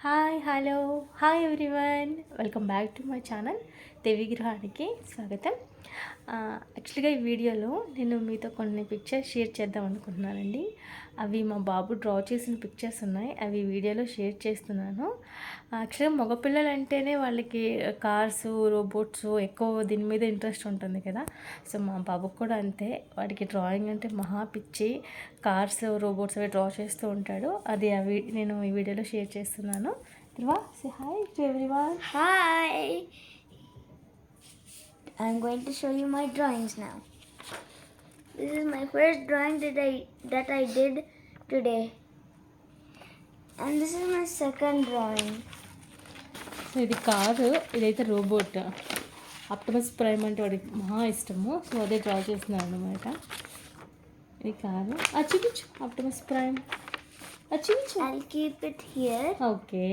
Hi hello hi everyone welcome back to my channel Devi విగ్రహానికి స్వాగతం యాక్చువల్గా ఈ వీడియోలో నేను మీతో కొన్ని పిక్చర్స్ షేర్ చేద్దాం అనుకుంటున్నానండి. అవి మా బాబు డ్రా చేసిన పిక్చర్స్ ఉన్నాయి. అవి వీడియోలో షేర్ చేస్తున్నాను. యాక్చువల్గా మగపిల్లలు అంటేనే వాళ్ళకి కార్స్ రోబోట్స్ ఎక్కువ దీని మీద ఇంట్రెస్ట్ ఉంటుంది కదా. సో మా బాబుకు కూడా అంతే. వాడికి డ్రాయింగ్ అంటే మహా పిచ్చి. కార్స్ రోబోట్స్ అవి డ్రా చేస్తూ ఉంటాడు. అది అవి నేను ఈ వీడియోలో షేర్ చేస్తున్నాను. Dhruva say hi to everyone I'm going to show you my drawings now. This is my first drawing that I that I did today. And this is my second drawing. So ఇది car ఇదైతే robot Optimus prime అంటే వాడికి మహా ఇష్టము so అదే draw చేస్తున్నాను అనమాట ఇది కారు ఆ చూపించు ఆప్టమస్ ప్రైమ్ ఆ చూపించు I'll keep it here. Okay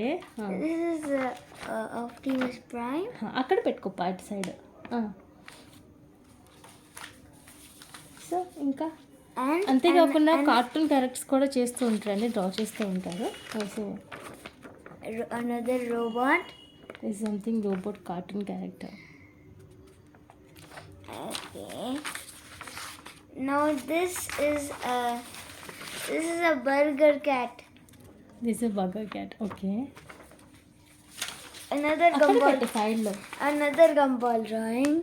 This is uh, uh, Optimus Prime. అక్కడ పెట్టుకో అటు సైడ్ సో ఇంకా అంతేకాకుండా కార్టూన్ క్యారెక్టర్స్ కూడా చేస్తూ ఉంటారండి డ్రా చేస్తూ ఉంటారు so another robot. Is something robot cartoon character. Now this is a this is a burger cat. This burger cat okay Gumball. పెట్టు సైడ్లో Another gumball drawing.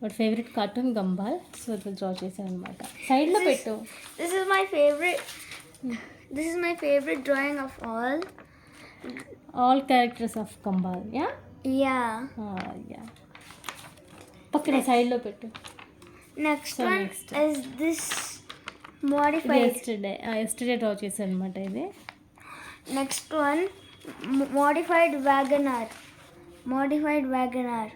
వాడి ఫేవరెట్ కార్టూన్ గంబాల్ సో అది draw చేశాను అనమాట సైడ్లో పెట్టు This is my favorite. This is my favorite drawing of all. All characters of Gumball yeah Yeah. Yeah పక్కన సైడ్లో పెట్టు one next. is this modified. Yesterday yesterday draw చేశాను అనమాట ఇది Next one, m- modified wagoner. Modified wagoner.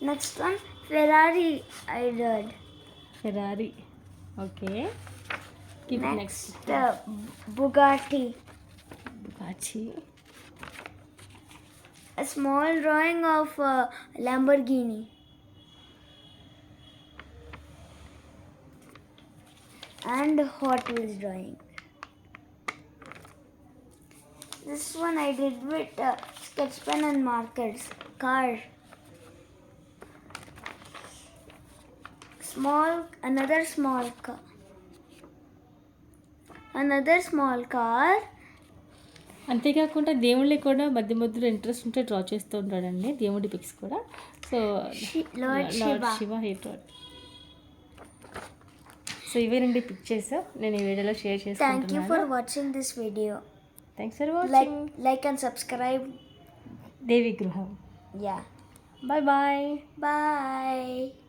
Next one ferrari i did ferrari. Okay. Keep next, next. Uh, bugatti. Bugatti. A small drawing of uh, lamborghini. And hot wheels drawing. this one I did with uh, sketch pen and markers. Car. Small, another small car. Another small car అంతేకాకుండా దేవుళ్ళకి కూడా మధ్య మధ్యలో interest ఉంటే draw చేస్తూ ఉంటాడండి దేవుడి pics కూడా. సో శివ హెయిట్ సో ఇవే రెండు పిక్ చేసా నేను ఈ వీడియోలో షేర్ చేస్తాను thank you for watching this video Thanks for watching. Like, like and subscribe. Devi Gruham. Yeah. Bye-bye. Bye. -bye. Bye.